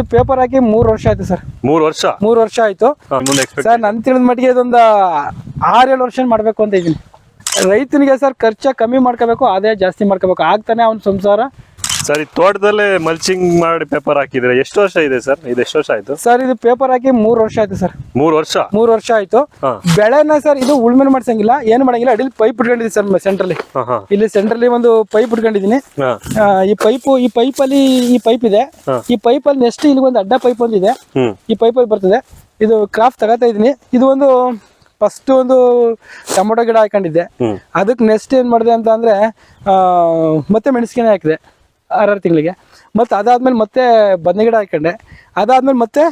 ಇದು ಪೇಪರ್ ಹಾಕಿ ಮೂರ್ ವರ್ಷ ಆಯ್ತು ಸರ್ ಮೂರ್ ವರ್ಷ? ಮೂರ್ ವರ್ಷ ಆಯ್ತು. ಸರ್ ನನ್ ತಿಳಿದ ಮಟ್ಟಿಗೆ ಇದೊಂದು ಆರೇಳು ವರ್ಷ ಮಾಡ್ಬೇಕು ಅಂತ ಇದೀನಿ ರೈತನಿಗೆ ಸರ್ ಖರ್ಚ ಕಮ್ಮಿ ಮಾಡ್ಕೋಬೇಕು ಆದಾಯ ಜಾಸ್ತಿ ಮಾಡ್ಕೋಬೇಕು. ಆಗ್ತಾನೆ ಅವ್ನ ಸಂಸಾರ. ಸರ್ ಈ ತೋಟದಲ್ಲೇ ಮಲ್ಚಿಂಗ್ ಮಾಡಿ ಪೇಪರ್ ಹಾಕಿದ್ರೆ ಎಷ್ಟು ವರ್ಷ ಇದೆ ಸರ್ ಇದು ಎಷ್ಟು ವರ್ಷ ಆಯ್ತು? ಸರ್ ಇದು ಪೇಪರ್ ಹಾಕಿ ಮೂರ್ ವರ್ಷ ಆಯ್ತು ಸರ್ ಮೂರ್ ವರ್ಷ? ಮೂರ್ ವರ್ಷ ಆಯ್ತು. ಬೆಳೆನ ಸರ್ ಇದು ಉಳ್ಮೆ ಮಾಡ್ಸಂಗಿಲ್ಲ. ಏನ್ ಮಾಡಂಗಿಲ್ಲ ಅಡಿಲಿ ಪೈಪ್ ಇಟ್ಕೊಂಡಿದ್ದೀನಿ ಸರ್ ಸೆಂಟ್ರಲ್ಲಿ ಇಲ್ಲಿ ಸೆಂಟ್ರಲ್ಲಿ ಒಂದು ಪೈಪ್ ಇಟ್ಕೊಂಡಿದೀನಿ. ಈ ಪೈಪ್ ಈ ಪೈಪ್ ಅಲ್ಲಿ ಈ ಪೈಪ್ ಇದೆ. ಈ ಪೈಪ್ ಅಲ್ಲಿ ನೆಕ್ಸ್ಟ್ ಇಲ್ಲಿ ಒಂದು ಅಡ್ಡ ಪೈಪ್ ಒಂದಿದೆ. ಈ ಪೈಪ್ ಅಲ್ಲಿ ಬರ್ತದೆ. ಇದು ಕ್ರಾಫ್ಟ್ ತಗೋತಾ ಇದೀನಿ. ಇದು ಒಂದು ಫಸ್ಟ್ ಒಂದು ಟೊಮೊಟೊ ಗಿಡ ಹಾಕೊಂಡಿದ್ದೆ. ಅದಕ್ಕೆ ನೆಕ್ಸ್ಟ್ ಏನ್ ಮಾಡಿದೆ ಅಂತ ಅಂದ್ರೆ ಮತ್ತೆ ಮೆಣಸಿನ ಹಾಕಿದೆ. ಆರಾರು ತಿಂಗಳಿಗೆ. ಮತ್ತೆ ಅದಾದ್ಮೇಲೆ ಮತ್ತೆ ಬದನೆ ಗಿಡ ಹಾಕೊಂಡೆ. ಅದಾದ್ಮೇಲೆ ಮತ್ತೆ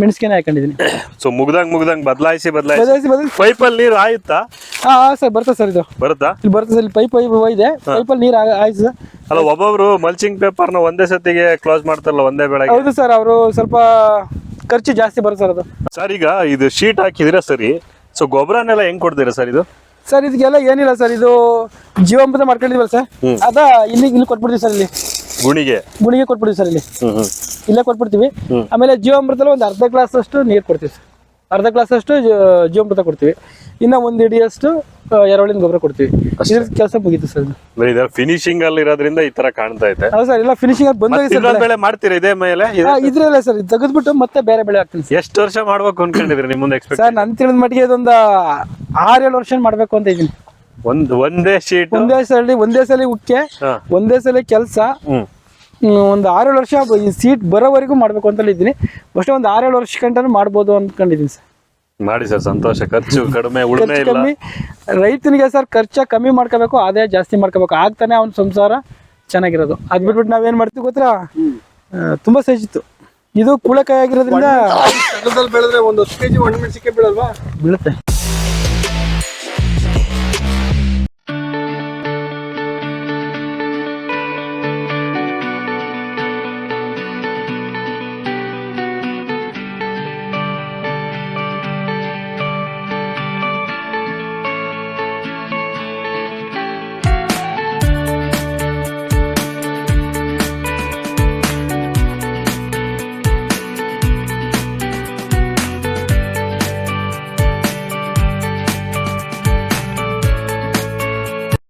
ಮೆಣಸಿನ ಹಾಕೊಂಡಿದ್ದೀನಿ ಸೊ ಮುಗ್ದಂಗ್ ಮುಗ್ದಂಗ್ ಬದಲಾಯಿಸಿ ಬದಲಾಯಿಸಿ. ಪೈಪ್ ಅಲ್ಲಿ ನೀರು ಆಯುತ್ತಾ? ಹಾಂ ಸರ್ ಬರ್ತದೆ ಸರ್ ಇದು. ಬರುತ್ತಾ? ಇಲ್ಲಿ ಬರುತ್ತೆ ಸರ್ ಇಲ್ಲಿ ಪೈಪ್ ಪೈಪ್ ಇದೆ. ಪೈಪಲ್ಲಿ ನೀರು ಆಯ್ತು ಸರ್. ಅಲ್ಲ ಒಬ್ಬೊಬ್ರು ಮಲ್ಚಿಂಗ್ ಪೇಪರ್ನ ಒಂದೇ ಸತಿಗೆ ಕ್ಲೋಸ್ ಮಾಡ್ತಾರಲ್ಲ ಒಂದೇ ಬೆಳಗ್ಗೆ ಹೌದು ಸರ್ ಅವರು ಸ್ವಲ್ಪ ಖರ್ಚು ಜಾಸ್ತಿ ಬರುತ್ತೆ ಸರ್ ಅದು. ಸರ್ ಈಗ ಇದು ಶೀಟ್ ಹಾಕಿದಿರ ಸರಿ? ಸೊ ಗೊಬ್ಬರನೆಲ್ಲ ಹೆಂಗ್ ಕೊಡ್ತೀರಾ ಸರ್ ಇದು? ಸರ್ ಇದಕ್ಕೆಲ್ಲ ಏನಿಲ್ಲ ಸರ್ ಇದು ಜೀವಾಮೃತ ಮಾಡ್ಕೊಂಡಿದ್ವಲ್ಲ ಸರ್. ಅದ ಇಲ್ಲಿ ಇಲ್ಲಿ ಕೊಟ್ಬಿಡ್ತೀವಿ ಸರ್ ಇಲ್ಲಿ. ಗುಣಿಗೆ? ಗುಣಿಗೆ ಕೊಟ್ಬಿಡ್ತೀವಿ ಸರ್ ಇಲ್ಲಿ. ಇಲ್ಲೇ ಕೊಟ್ಬಿಡ್ತೀವಿ. ಆಮೇಲೆ ಜೀವಾಮೃತದಲ್ಲಿ ಒಂದು ಅರ್ಧ ಗ್ಲಾಸ್ ಅಷ್ಟು ನೀರು ಕೊಡ್ತೀವಿ ಸರ್. ಅರ್ಧ ಗ್ಲಾಸ್ ಅಷ್ಟು ಜೀವಾಮೃತ ಕೊಡ್ತೀವಿ. ಇನ್ನ ಒಂದು ಇಡಿಯಷ್ಟು ಎರವಳಿನ ಗೊಬ್ಬರ ಕೊಡ್ತೀವಿ. ಇದ್ರ ಕೆಲಸ ಮುಗೀತು ಸರ್ ಇದು ಫಿನಿಶಿಂಗ್ ಅಲ್ಲಿ ಇರೋದ್ರಿಂದ ಈ ತರ ಕಾಣ್ತಾ ಇದೆ. ಹೌದು ಸರ್ ಎಲ್ಲ ಫಿನಿಶಿಂಗ್ ಅಲ್ಲಿ ಮಾಡ್ತೀರಿ ಸರ್ ಬೆಳೆ. ಮಾಡ್ತೀರಾ ಇದೇ ಮೇಲೆ? ಇದ್ರಲ್ಲೇ? ಸರ್ ತೆಗೆದ್ಬಿಟ್ಟು ಮತ್ತೆ ಬೇರೆ ಬೆಳೆ ಹಾಕ್ತೀನಿ ಎಷ್ಟು ವರ್ಷ ಮಾಡ್ಬೇಕು ಅನ್ಕೊಂಡಿದ್ರಿ ನಿಮ್ಮ ಮುಂದೆ ಸರ್ ನನ್ ತಿಳಿದ ಮಟ್ಟಿಗೆ ಇದೊಂದು ಆರೇಳು ವರ್ಷ ಮಾಡ್ಬೇಕು ಅಂತ ಇದ್ದೀನಿ. ಒಂದ್ ಒಂದೇ ಶೀಟ್? ಒಂದೇ ಸಲ ಒಂದೇ ಸಲ ಉಕ್ಕೆ ಒಂದೇ ಸಲ ಕೆಲಸ. ಒಂದು ಆರೇಳು ವರ್ಷ ಈ ಸೀಟ್ ಬರೋವರೆಗೂ ಮಾಡ್ಬೇಕು ಅಂತ ಇದ್ದೀನಿ ಫಸ್ಟ್ ಒಂದು ಆರೇಳು ವರ್ಷ ಗಂಟನೂ ಮಾಡ್ಬೋದು ಅನ್ಕೊಂಡಿದ್ದೀನಿ ಸರ್. ಮಾಡಿ ಸರ್ ಸಂತೋಷ. ಖರ್ಚು ಕಡಿಮೆ ಉಳುಮೆ ಇಲ್ಲ. ಕಮ್ಮಿ. ರೈತನಿಗೆ ಸರ್ ಖರ್ಚ ಕಮ್ಮಿ ಮಾಡ್ಕೋಬೇಕು ಆದಾಯ ಜಾಸ್ತಿ ಮಾಡ್ಕೋಬೇಕು. ಆಗ್ತಾನೆ ಅವ್ನ ಸಂಸಾರ ಚೆನ್ನಾಗಿರೋದು. ಅದ್ ಬಿಟ್ಬಿಟ್ಟು ನಾವೇನ್ ಮಾಡ್ತೀವಿ ಗೊತ್ತಾ? ತುಂಬಾ ಸೇಜಿತ್ತು ಇದು ಕುಳಕಾಯಿ ಆಗಿರೋದ್ರಿಂದ ಬೆಳೆದ್ರೆ ಒಂದು ಹತ್ತು ಕೆಜಿ ಒಣಮೆಣಸಿಕಾಯಿ ಬೀಳಲ್ವಾ? ಬೀಳುತ್ತೆ.